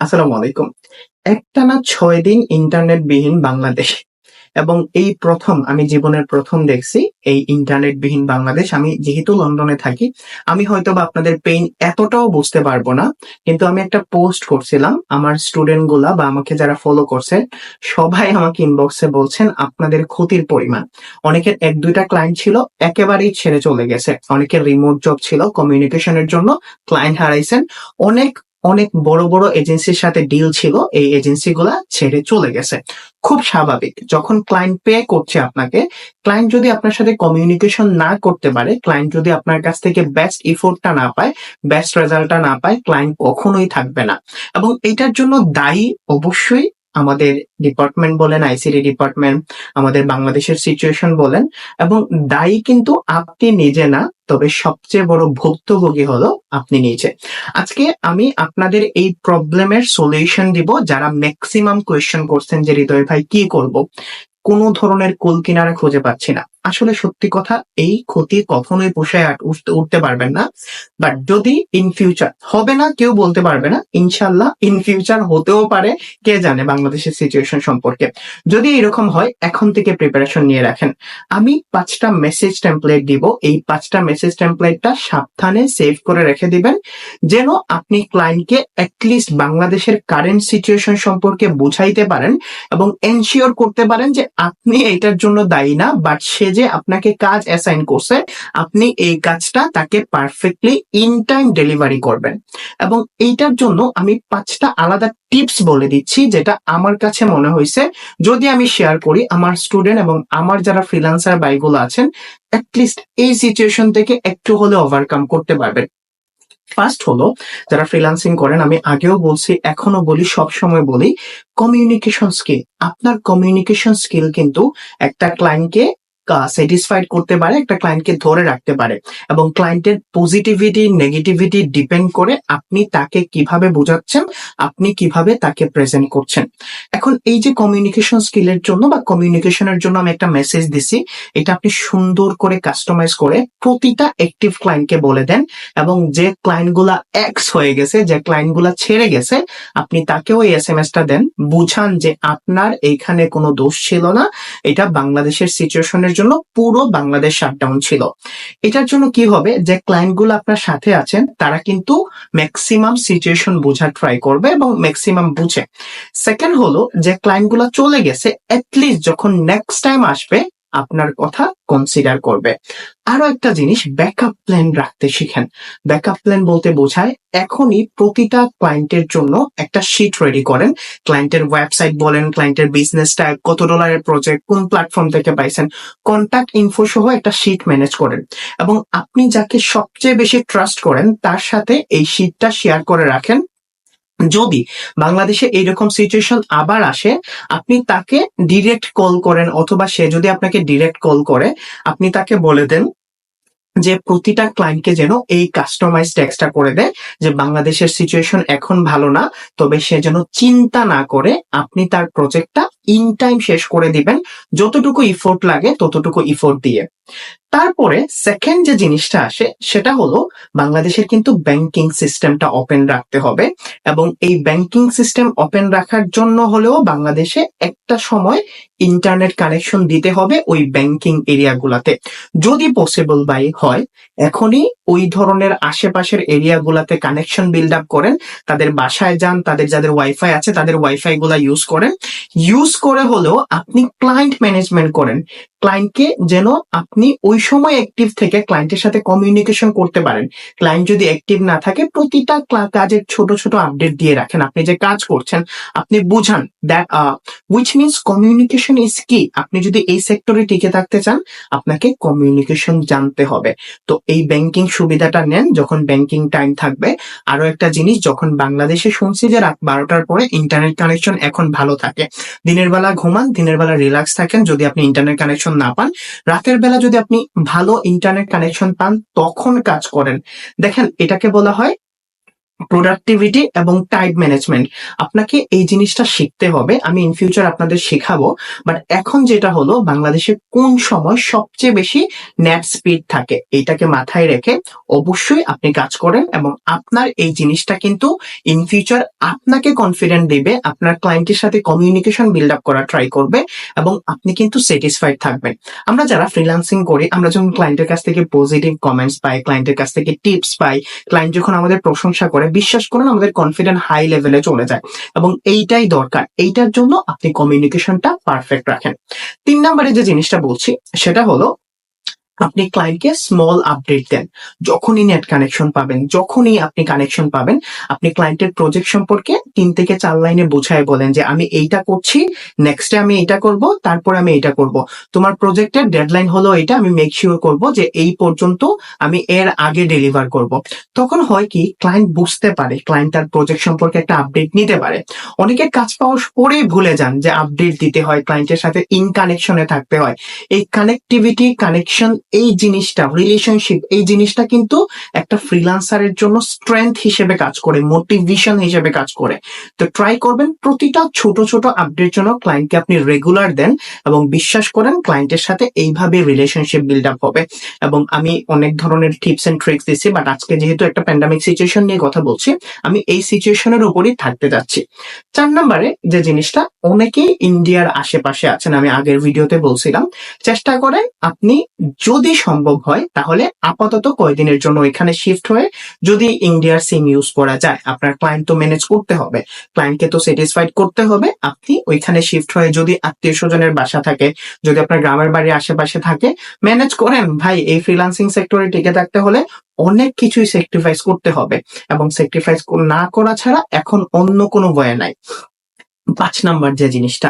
আসসালামু আলাইকুম। একটানা ছয় দিন ইন্টারনেট বিহীন বাংলাদেশ। এবং এই প্রথম আমি জীবনের প্রথম দেখছি এই ইন্টারনেট বিহীন বাংলাদেশ। আমি যেহেতু লন্ডনে থাকি, আমি হয়তো বা আপনাদের পেইন এতটাও বুঝতে পারব না, কিন্তু আমি একটা পোস্ট করছিলাম। আমার স্টুডেন্টগুলা বা আমাকে যারা ফলো করছে সবাই আমাকে ইনবক্সে বলছেন, আপনাদের ক্ষতির পরিমাণ। অনেকের এক, দুইটা ক্লায়েন্ট ছিল, একেবারেই ছেড়ে চলে গেছে। অনেকের রিমোট জব ছিল কমিউনিকেশনের জন্য ক্লায়েন্ট হারাইছেন। অনেক অনেক বড় বড় এজেন্সির সাথে ডিল ছিল, এই এজেন্সি গুলা ছেড়ে চলে গেছে। খুব স্বাভাবিক, যখন ক্লায়েন্ট পে করছে আপনাকে ক্লায়েন্ট যদি আপনার সাথে কমিউনিকেশন না করতে পারে ক্লায়েন্ট যদি আপনার কাছ থেকে বেস্ট ইফোর্টটা না পায় বেস্ট রেজাল্টটা না পায় ক্লায়েন্ট কখনোই থাকবে না। এবং এটার জন্য দায়ী অবশ্যই আমাদের ডিপার্টমেন্ট বলেন আইসিডি ডিপার্টমেন্ট আমাদের বাংলাদেশের সিচুয়েশন বলেন, এবং দায়ী কিন্তু আপনি নিজে না, তবে সবচেয়ে বড় ভুক্তভোগী হলো আপনি নিজে। আজকে আমি আপনাদের এই প্রবলেমের সলিউশন দিব, যারা ম্যাক্সিমাম কোয়েশ্চেন করছেন যে, হৃদয় ভাই, কি করব? কোনো ধরনের কুল কিনারা খুঁজে পাচ্ছি না। আসলে সত্যি কথা, এই ক্ষতি কখনোই পোষায় উঠতে উঠতে পারবেন না। বাট যদি ইন ফিউচার হবে না, কেউ বলতে পারবে না ইনশাল্লাহ ইন ফিউচার হতেও পারে। কে জানে বাংলাদেশের সিচুয়েশন সম্পর্কে। যদি এরকম হয়, এখন থেকে প্রিপারেশন নিয়ে রাখেন। আমি পাঁচটা মেসেজ টেমপ্লেট দিব। এই পাঁচটা মেসেজ টেমপ্লেটটা সাবধানে সেভ করে রেখে দিবেন, যেন আপনি ক্লায়েন্টকে অ্যাটলিস্ট বাংলাদেশের কারেন্ট সিচুয়েশন সম্পর্কে বুঝাইতে পারেন এবং এনশিওর করতে পারেন যে আপনি এটার জন্য দায়ী না বাট সে যে আপনাকে কাজ অ্যাসাইন করছে, আপনি এই কাজটা তাকে পারফেক্টলি ইন টাইম ডেলিভারি করবেন। এবং এইটার জন্য আমি পাঁচটা আলাদা টিপস বলে দিচ্ছি, যেটা আমার কাছে মনে হয়েছে, যদি আমি শেয়ার করি, আমার স্টুডেন্ট এবং আমার যারা ফ্রিল্যান্সার বাইগুলো আছেন অ্যাটলিস্ট এই সিচুয়েশন থেকে একটু হলে ওভারকাম করতে পারবেন। ফার্স্ট হলো, যারা ফ্রিল্যান্সিং করেন, আমি আগেও বলছি এখনও বলি সব সময় বলি কমিউনিকেশন স্কিল আপনার কমিউনিকেশন স্কিল কিন্তু একটা ক্লায়েন্টকে স্যাটিসফাইড করতে পারে, একটা ক্লায়েন্টকে ধরে রাখতে পারে। এবং ক্লায়েন্টের পজিটিভিটি নেগেটিভিটি ডিপেন্ড করে আপনি তাকে কীভাবে বোঝাচ্ছেন, আপনি কীভাবে তাকে প্রেজেন্ট করছেন। এখন এই যে কমিউনিকেশন স্কিলের জন্য বা কমিউনিকেশনের জন্য আমি একটা মেসেজ দিছি, এটা আপনি সুন্দর করে কাস্টমাইজ করে প্রতিটা অ্যাক্টিভ ক্লায়েন্টকে বলে দেন এবং যে ক্লায়েন্টগুলা এক্স হয়ে গেছে, যে ক্লায়েন্টগুলা ছেড়ে গেছে, আপনি তাকেও এই এস এম এসটা দেন। বুঝান যে আপনার এইখানে কোনো দোষ ছিল না, এটা বাংলাদেশের সিচুয়েশনের জন্য পুরো বাংলাদেশ শাটডাউন ছিল। এটার জন্য কি হবে? যে ক্লায়েন্টগুলো আপনার সাথে আছেন, তারা কিন্তু ম্যাক্সিমাম সিচুয়েশন বোঝার ট্রাই করবে এবং ম্যাক্সিমাম বুঝে। সেকেন্ড হলো, যে ক্লায়েন্টগুলো চলে গেছে অ্যাটলিস্ট যখন নেক্সট টাইম আসবে আপনার কথা কনসিডার করবে। আরও একটা জিনিস ব্যাকআপ প্ল্যান রাখতে শিখেন। ব্যাকআপ প্ল্যান বলতে বোঝায়, এখনই প্রতিটা ক্লায়েন্টের জন্য একটা শিট রেডি করেন। ক্লায়েন্টের ওয়েবসাইট বলেন ক্লায়েন্টের বিজনেসটা কত ডলারের প্রজেক্ট কোন প্ল্যাটফর্ম থেকে পাইছেন কন্ট্যাক্ট ইনফো সহ একটা শিট ম্যানেজ করেন। এবং আপনি যাকে সবচেয়ে বেশি ট্রাস্ট করেন, তার সাথে এই শিটটা শেয়ার করে রাখেন। যদি বাংলাদেশে এইরকম সিচুয়েশন আবার আসে, আপনি তাকে ডিরেক্ট কল করেন অথবা সে যদি আপনাকে ডিরেক্ট কল করে, আপনি তাকে বলে দেন যে প্রতিটা ক্লায়েন্টকে যেন এই কাস্টমাইজ ট্যাক্সটা করে দেয় যে বাংলাদেশের সিচুয়েশন এখন ভালো না, তবে সে যেন চিন্তা না করে আপনি তার প্রজেক্টটা ইন টাইম শেষ করে দিবেন, যতটুকু ইফোর্ট লাগে ততটুকু ইফোর্ট দিয়ে। তারপরে সেকেন্ড যে জিনিসটা আসে, সেটা হলো বাংলাদেশের কিন্তু ব্যাংকিং সিস্টেমটা ওপেন রাখতে হবে এবং এই ব্যাংকিং সিস্টেম ওপেন রাখার জন্য হলেও বাংলাদেশে একটা সময় ইন্টারনেট কানেকশন দিতে হবে ওই ব্যাংকিং এরিয়াগুলাতে যদি পসিবল বাই হয়, এখনই ওই ধরনের আশেপাশের এরিয়াগুলাতে কানেকশন বিল্ড আপ করেন। তাদের বাসায় যান, তাদের যাদের ওয়াইফাই আছে, তাদের ওয়াইফাই গুলা ইউজ করেন। ইউজ করে হলেও আপনি ক্লায়েন্ট ম্যানেজমেন্ট করেন। ক্লায়েন্টকে যেন আপনি ওই সময় অ্যাক্টিভ থেকে ক্লায়েন্টের সাথে কমিউনিকেশন করতে পারেন। ক্লায়েন্ট যদি অ্যাক্টিভ না থাকে, প্রতিটা কাজের ছোট ছোট আপডেট দিয়ে রাখেন। আপনি যে কাজ করছেন, আপনি বুঝান that which means communication is কি আপনি যদি এই সেক্টরে টিকে থাকতে চান, আপনাকে কমিউনিকেশন জানতে হবে। তো এই ব্যাংকিং সুবিধাটা নেন যখন ব্যাংকিং টাইম থাকবে। আরও একটা জিনিস, যখন বাংলাদেশে শুনছি যে রাত বারোটার পরে ইন্টারনেট কানেকশন এখন ভালো থাকে। দিনের বেলা ঘুমান, দিনের বেলা রিল্যাক্স থাকেন। যদি আপনি ইন্টারনেট কানেকশন না পান, রাতের বেলা যদি আপনি ভালো ইন্টারনেট কানেকশন পান, তখন কাজ করেন। দেখেন, এটাকে বলা হয় প্রোডাক্টিভিটি এবং টাইম ম্যানেজমেন্ট আপনাকে এই জিনিসটা শিখতে হবে। আমি ইন ফিউচার আপনাদের শেখাবো। বাট এখন যেটা হলো, বাংলাদেশে কোন সময় সবচেয়ে বেশি নেট স্পিড থাকে, এইটাকে মাথায় রেখে অবশ্যই আপনি কাজ করেন এবং আপনার এই জিনিসটা কিন্তু ইন ফিউচার আপনাকে কনফিডেন্ট দিবে, আপনার ক্লায়েন্টের সাথে কমিউনিকেশন বিল্ড আপ করা ট্রাই করবে এবং আপনি কিন্তু স্যাটিসফাইড থাকবেন। আমরা যারা ফ্রিল্যান্সিং করি, আমরা যখন ক্লায়েন্টের কাছ থেকে পজিটিভ কমেন্টস পাই ক্লায়েন্টের কাছ থেকে টিপস পাই ক্লায়েন্ট যখন আমাদের প্রশংসা করে বিশ্বাস করুন, আমাদের কনফিডেন্ট হাই লেভেলে চলে যায়। এবং এইটাই দরকার। এইটার জন্য আপনি কমিউনিকেশনটা পারফেক্ট রাখেন। তিন নম্বরে যে জিনিসটা বলছি, সেটা হলো আপনি ক্লায়েন্টকে স্মল আপডেট দেন। যখনই নেট কানেকশন পাবেন, যখনই আপনি কানেকশন পাবেন, আপনি ক্লায়েন্টের প্রজেক্ট সম্পর্কে তিন থেকে চার লাইনে বোঝায় বলেন যে, আমি এইটা করছি নেক্সটে আমি এটা করব, তারপর আমি এটা করব। তোমার প্রজেক্টের ডেডলাইন হলো এটা আমি মেক শিওর করব যে, এই পর্যন্ত আমি এর আগে ডেলিভার করব। তখন হয় কি ক্লায়েন্ট বুঝতে পারে ক্লায়েন্ট তার প্রজেক্ট সম্পর্কে একটা আপডেট নিতে পারে। অনেকে কাজ পাওয়ার পরেই ভুলে যান যে আপডেট দিতে হয় ক্লায়েন্টের সাথে ইন কানেকশনে থাকতে হয়। এই কানেক্টিভিটি কানেকশন এই জিনিসটা রিলেশনশিপ এই জিনিসটা কিন্তু একটা ফ্রিলান্সারের জন্য স্ট্রেংথ হিসেবে কাজ করে মোটিভেশন হিসেবে কাজ করে। তো ট্রাই করবেন, প্রতিটা ছোট ছোট আপডেট জন্য ক্লায়েন্টকে আপনি রেগুলার দেন এবং বিশ্বাস করেন ক্লায়েন্টের সাথে এইভাবে রিলেশনশিপ বিল্ড আপ হবে। এবং আমি অনেক ধরনের টিপস এন্ড ট্রিক্স দিচ্ছি বাট আজকে যেহেতু একটা প্যান্ডামিক সিচুয়েশন নিয়ে কথা বলছি, আমি এই সিচুয়েশনের উপরই থাকতে যাচ্ছি। চার নম্বরে যে জিনিসটা, অনেকেই ইন্ডিয়ার আশেপাশে আছেন, আমি আগের ভিডিওতে বলছিলাম, চেষ্টা করেন আপনি যদি সম্ভব হয়, তাহলে আপাতত কয়দিনের জন্য এখানে শিফট হয়ে যদি ইন্ডিয়ার সিম ইউজ করা যায়, আপনার ক্লায়েন্ট তো ম্যানেজ করতে হবে। ক্লায়েন্টকে তো স্যাটিসফাইড করতে হবে, আপনি ওইখানে শিফট হয়ে যদি আত্মীয় স্বজনের বাসা থাকে, যদি আপনার গ্রামের বাড়ির আশেপাশে থাকে ম্যানেজ করেন। ভাই, এই ফ্রিলান্সিং সেক্টরে টিকে থাকতে হলে অনেক কিছুই স্যাক্রিফাইস করতে হবে এবং স্যাক্রিফাইস না করা ছাড়া এখন অন্য কোনো ভয় নাই। পাঁচ নাম্বার যে জিনিসটা,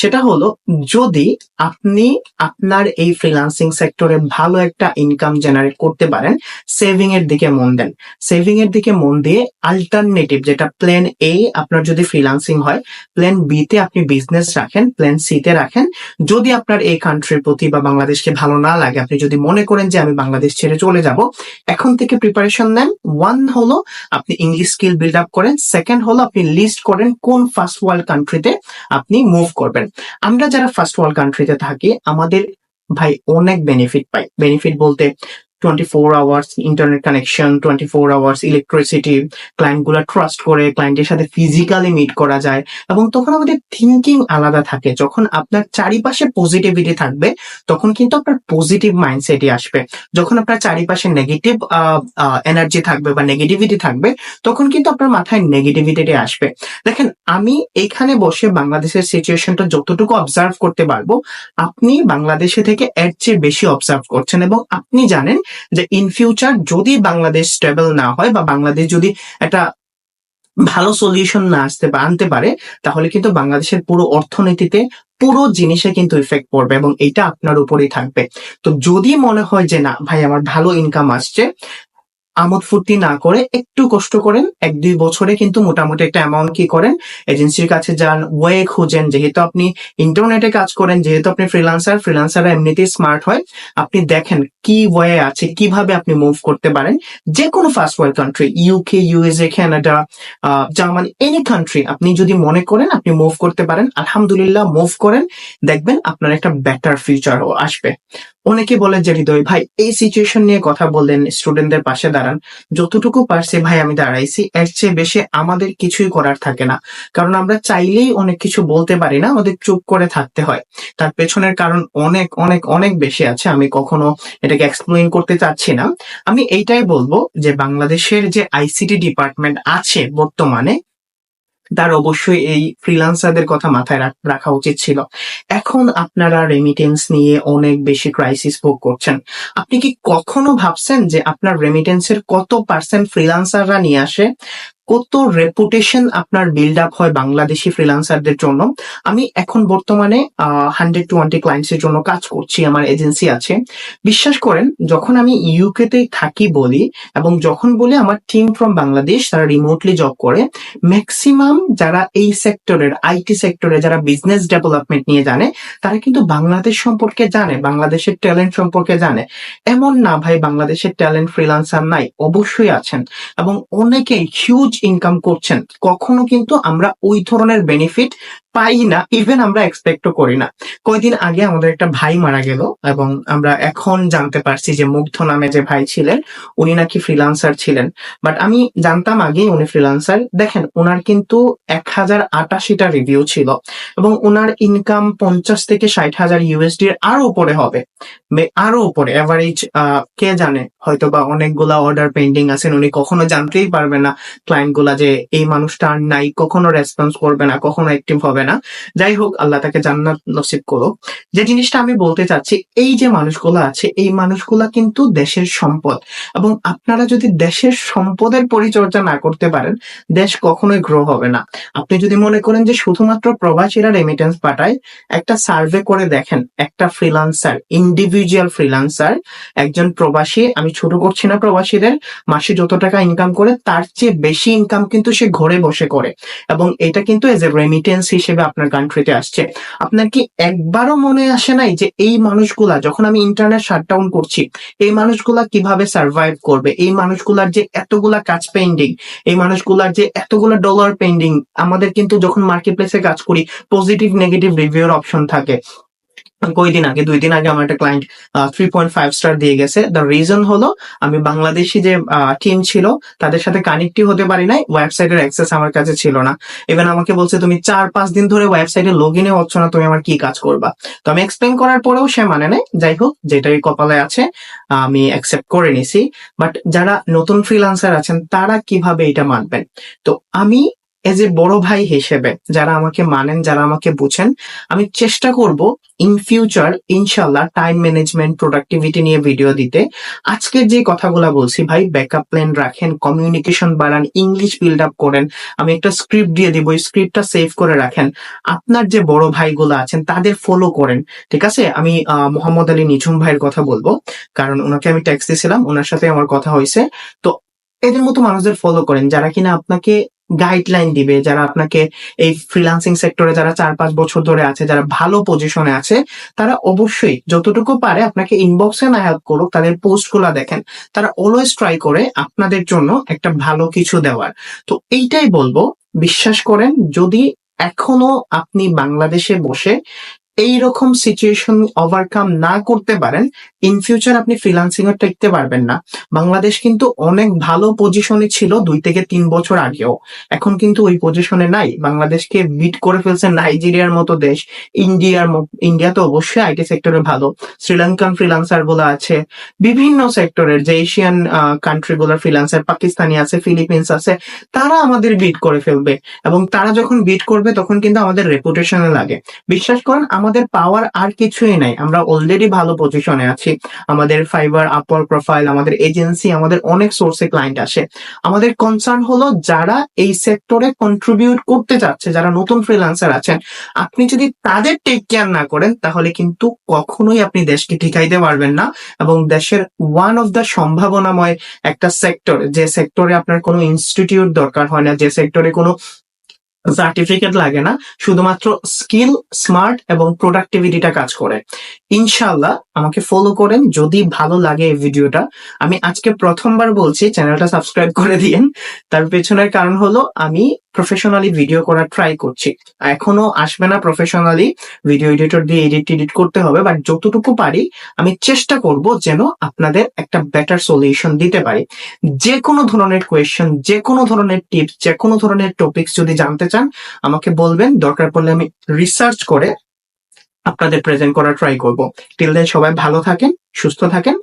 সেটা হলো যদি আপনি আপনার এই ফ্রিল্যান্সিং সেক্টরে ভালো একটা ইনকাম জেনারেট করতে পারেন সেভিং এর দিকে মন দেন। সেভিং এর দিকে মন দিয়ে আলটারনেটিভ যেটা প্ল্যান এ আপনার যদি ফ্রিল্যান্সিং হয় প্ল্যান বি তে আপনি বিজনেস রাখেন প্ল্যান সি তে রাখেন। যদি আপনার এই কান্ট্রির প্রতি বা বাংলাদেশকে ভালো না লাগে, আপনি যদি মনে করেন যে আমি বাংলাদেশ ছেড়ে চলে যাব, এখন থেকে প্রিপারেশন নেন। ওয়ান হলো আপনি ইংলিশ স্কিল বিল্ড আপ করেন। সেকেন্ড হলো আপনি লিস্ট করেন কোন ফার্স্ট ওয়ার্ল্ড কান্ট্রিতে আপনি মুভ করবেন। আমরা যারা ফার্স্ট ওয়ার্ল্ড কান্ট্রিতে থাকি, আমাদের ভাই অনেক বেনিফিট পাই বেনিফিট বলতে twenty hours internet connection twenty four hours electricity ক্লায়েন্টগুলা trust করে ক্লায়েন্টের সাথে ফিজিক্যালি মিট করা যায় এবং তখন আমাদের থিঙ্কিং আলাদা থাকে। যখন আপনার চারিপাশে পজিটিভিটি থাকবে, তখন কিন্তু আপনার পজিটিভ মাইন্ডসেটই আসবে। যখন আপনার চারিপাশে নেগেটিভ এনার্জি থাকবে বা নেগেটিভিটি থাকবে, তখন কিন্তু আপনার মাথায় নেগেটিভিটি আসবে। দেখেন, আমি এখানে বসে বাংলাদেশের সিচুয়েশনটা যতটুকু অবজার্ভ করতে পারব, আপনি বাংলাদেশে থেকে এর চেয়ে বেশি অবজার্ভ করছেন এবং আপনি জানেন যে ইন ফিউচার যদি বাংলাদেশ স্টেবল না হয় বা বাংলাদেশ যদি একটা ভালো সলিউশন না আসতে বা আনতে পারে, তাহলে কিন্তু বাংলাদেশের পুরো অর্থনীতিতে পুরো জিনিসে কিন্তু ইফেক্ট পড়বে এবং এটা আপনার উপরেই থাকবে। তো যদি মনে হয় যে না, ভাই আমার ভালো ইনকাম আসছে আমোদ ফুর্তি না করে একটু কষ্ট করেন, এক দুই বছরে কিন্তু মোটামুটি একটা অ্যামাউন্ট কি করেন এজেন্সির কাছে যান ওয়ে খুঁজেন, যেহেতু আপনি ইন্টারনেটে কাজ করেন, যেহেতু আপনি ফ্রিলান্সার ফ্রিলান্সাররা এমনিতেই স্মার্ট হয়, আপনি দেখেন কি ওয়ে আছে, কীভাবে আপনি মুভ করতে পারেন যে কোনো first world country UK USA Canada German any country আপনি যদি মনে করেন আপনি মুভ করতে পারেন, আলহামদুলিল্লাহ মুভ করেন, দেখবেন আপনার একটা বেটার ফিউচার আসবে। অনেকে বলে যে, হৃদয়, ভাই, এই সিচুয়েশন নিয়ে কথা বললেন স্টুডেন্টদের পাশে দাঁড়ান। যতটুকু পারছি, ভাই, আমি দাঁড়াইছি। এর চেয়ে বেশি আমাদের কিছুই করার থাকে না। কারণ আমরা চাইলেই অনেক কিছু বলতে পারি না, আমাদের চুপ করে থাকতে হয়। তার পেছনের কারণ অনেক অনেক অনেক বেশি আছে। আমি কখনো এটাকে এক্সপ্লেইন করতে চাচ্ছি না। আমি এইটাই বলব যে, বাংলাদেশের যে আইসিটি ডিপার্টমেন্ট আছে বর্তমানে তার অবশ্যই এই ফ্রিলান্সারদের কথা মাথায় রাখা উচিত ছিল। এখন আপনারা রেমিটেন্স নিয়ে অনেক বেশি ক্রাইসিস ভোগ করছেন। আপনি কি কখনো ভাবছেন যে আপনার রেমিটেন্সের কত পার্সেন্ট ফ্রিলান্সাররা নিয়ে আসে? কত রেপুটেশন আপনার বিল্ড আপ হয় বাংলাদেশি ফ্রিলান্সারদের জন্য? আমি এখন বর্তমানে হান্ড্রেড টোয়েন্টি ক্লায়েন্টস এর জন্য কাজ করছি, আমার এজেন্সি আছে। বিশ্বাস করেন, যখন আমি ইউকে তে থাকি বলি, এবং যখন বলি আমার টিম ফ্রম বাংলাদেশ, তারা রিমোটলি জব করে ম্যাক্সিমাম যারা এই সেক্টরের আইটি সেক্টরে যারা বিজনেস ডেভেলপমেন্ট নিয়ে জানে, তারা কিন্তু বাংলাদেশ সম্পর্কে জানে, বাংলাদেশের ট্যালেন্ট সম্পর্কে জানে। এমন না ভাই, বাংলাদেশের ট্যালেন্ট ফ্রিলান্সার নাই, অবশ্যই আছেন। এবং অনেকেই হিউজ ইনকাম করছেন কখনো কিন্তু আমরা ওই ধরনের বেনিফিট পাই না ইভেন আমরা এক্সপেক্টও করি না। কয়দিন আগে আমাদের একটা ভাই মারা গেল এবং আমরা এখন জানতে পারছি যে মুগ্ধ নামে যে ভাই ছিলেন, উনি নাকি ফ্রিলান্সার ছিলেন। বাট আমি জানতাম আগেই উনি ফ্রিলান্সার দেখেন ওনার কিন্তু এক হাজার আটাশিটা রিভিউ ছিল এবং ওনার ইনকাম পঞ্চাশ থেকে ষাট হাজার ইউএসডি এর আরও উপরে হবে। আরও উপরে। অ্যাভারেজ কে জানে? হয়তো বা অনেকগুলা অর্ডার পেন্ডিং আছেন উনি কখনো জানতেই পারবে না ক্লায়েন্টগুলা যে এই মানুষটা আর নাই, কখনো রেসপন্স করবে না, কখনো অ্যাক্টিভ হবে না। যাই হোক, আল্লাহ তাকে জান্নাত নসিব করো যে জিনিসটা আমি বলতে চাচ্ছি, এই যে মানুষগুলো আছে, এই মানুষগুলা কিন্তু দেশের সম্পদ। এবং আপনারা যদি দেশের সম্পদের পরিচর্যা না করতে পারেন, দেশ কখনোই গ্রো হবে না। আপনি যদি মনে করেন যে শুধুমাত্র প্রবাসীরা রেমিটেন্স পাঠায়, একটা সার্ভে করে দেখেন, একটা ফ্রিলান্সার ইন্ডিভিজুয়াল ফ্রিলান্সার একজন প্রবাসী, আমি ছোট করছি না প্রবাসীদের, মাসে যত টাকা ইনকাম করে, তার চেয়ে বেশি ইনকাম কিন্তু সে ঘরে বসে করে। এবং এটা কিন্তু এজ এ রেমিটেন্স হিসেবে আপনার কান্ট্রিতে আসছে। আপনার কি একবারও মনে আসে নাই যে এই মানুষগুলা, যখন আমি ইন্টারনেট শাটডাউন করছি, এই মানুষগুলা কীভাবে সার্ভাইভ করবে? এই মানুষগুলার যে এতগুলা কাজ পেন্ডিং এই মানুষগুলার যে এতগুলা ডলার পেন্ডিং আমাদের কিন্তু যখন মার্কেট প্লেসে কাজ করি পজিটিভ নেগেটিভ রিভিউর অপশন থাকে। কয়দিন আগে, দুই দিন আগে আমার একটা client three point five star দিয়ে গেছে। দ্য রিজন হলো, আমি বাংলাদেশি যে টিম ছিল, তাদের সাথে কানেক্টই হতে পারি নাই ওয়েবসাইটের অ্যাক্সেস আমার কাছে ছিল না। ইভেন আমাকে বলছে, তুমি চার পাঁচ দিন ধরে ওয়েবসাইটে লগ ইনে হচ্ছ না, তুমি আমার কি কাজ করবা? তো আমি এক্সপ্লেন করার পরেও সে মানে নাই। যাই হোক, যেটাই কপালে আছে, আমি অ্যাকসেপ্ট করে নিছি। বাট যারা নতুন ফ্রিলান্সার আছেন, তারা কীভাবে এটা মানবেন? তো আমি এজ এ বড় ভাই হিসেবে যারা আমাকে মানেন, যারা আমাকে বুঝেন, আমি চেষ্টা করব ইন ফিউচার ইনশাল্লাহ টাইম ম্যানেজমেন্ট প্রোডাক্টিভিটি নিয়ে ভিডিও দিতে। আজকের যে কথাগুলো বলছি, ভাই ব্যাকআপ প্ল্যান রাখেন কমিউনিকেশন বাড়ান ইংলিশ বিল্ড আপ করেন, আমি একটা স্ক্রিপ্ট দিয়ে দিব ওই স্ক্রিপ্টটা সেভ করে রাখেন। আপনার যে বড় ভাইগুলো আছেন, তাদের ফলো করেন, ঠিক আছে? আমি মোহাম্মদ আলী নিঝুম ভাইয়ের কথা বলব, কারণ ওনাকে আমি ট্যাক্স দিয়েছিলাম ওনার সাথে আমার কথা হয়েছে। তো এদের মতো মানুষদের ফলো করেন, যারা কিনা আপনাকে গাইডলাইন দিবে, যারা আপনাকে এই ফ্রিল্যান্সিং সেক্টরে যারা চার পাঁচ বছর ধরে আছে, যারা ভালো পজিশনে আছে, তারা অবশ্যই যতটুকু পারে আপনাকে ইনবক্সে না হেল্প করুক, তাদের পোস্টগুলা দেখেন, তারা অলওয়েজ ট্রাই করে আপনাদের জন্য একটা ভালো কিছু দেওয়ার। তো এইটাই বলব, বিশ্বাস করেন, যদি এখনও আপনি বাংলাদেশে বসে এই রকম সিচুয়েশন ওভারকাম না করতে পারেন ইন ফিউচার আপনি ফ্রিল্যান্সিং এর টিকতে পারবেন না। বাংলাদেশ কিন্তু অনেক ভালো পজিশনে ছিল দুই থেকে তিন বছর আগেও। এখন কিন্তু ওই পজিশনে নাই। বাংলাদেশকে বিট করে ফেলছে নাইজেরিয়ার মতো দেশ। ইন্ডিয়ার ইন্ডিয়া তো অবশ্যই আইটি সেক্টরে ভালো। শ্রীলঙ্কান ফ্রিলান্সারগুলো আছে। বিভিন্ন সেক্টরের যে এশিয়ান কান্ট্রি গুলোর ফ্রিলান্সার পাকিস্তানি আছে ফিলিপিন্স আছে, তারা আমাদের বিট করে ফেলবে। এবং তারা যখন বিট করবে, তখন কিন্তু আমাদের রেপুটেশনে লাগে। বিশ্বাস করেন, আমাদের পাওয়ার আর কিছুই নাই। আমরা অলরেডি ভালো পজিশনে আছি। আমাদের ফাইবার আপর প্রোফাইল আমাদের এজেন্সি আমাদের অনেক সোর্সে ক্লায়েন্ট আসে। আমাদের কনসার্ন হলো যারা এই সেক্টরে কন্ট্রিবিউট করতে চাচ্ছে যারা নতুন ফ্রিল্যান্সার আছেন, আপনি যদি তাদের টেক কেয়ার না করেন, তাহলে কিন্তু কখনোই আপনি দেশকে ঠিকাইতে পারবেন না এবং দেশের ওয়ান অফ দ্য সম্ভাবনাময় একটা সেক্টর যে সেক্টরে আপনার কোনো ইনস্টিটিউট দরকার হয় না, যে সেক্টরে কোনো সার্টিফিকেট লাগে না, শুধুমাত্র স্কিল স্মার্ট এবং প্রোডাক্টিভিটিটা কাজ করে। ইনশাল্লাহ আমাকে ফলো করেন, যদি ভালো লাগে এই ভিডিওটা। আমি আজকে প্রথমবার বলছি চ্যানেলটা সাবস্ক্রাইব করে দিয়েন। তার পেছনের কারণ হলো, আমি প্রফেশনালি ভিডিও করার ট্রাই করছি। এখনও আসবে না প্রফেশনালি ভিডিও এডিটর দিয়ে এডিট এডিট করতে হবে বাট যতটুকু পারি, আমি চেষ্টা করব যেন আপনাদের একটা বেটার সলিউশন দিতে পারি। যে কোনো ধরনের কোয়েশ্চেন যে কোনো ধরনের টিপস যে কোনো ধরনের টপিকস যদি জানতে চান, আমাকে বলবেন। দরকার পড়লে আমি রিসার্চ করে আপনাদের প্রেজেন্ট করার ট্রাই করব। টিল সবাই ভালো থাকেন সুস্থ থাকেন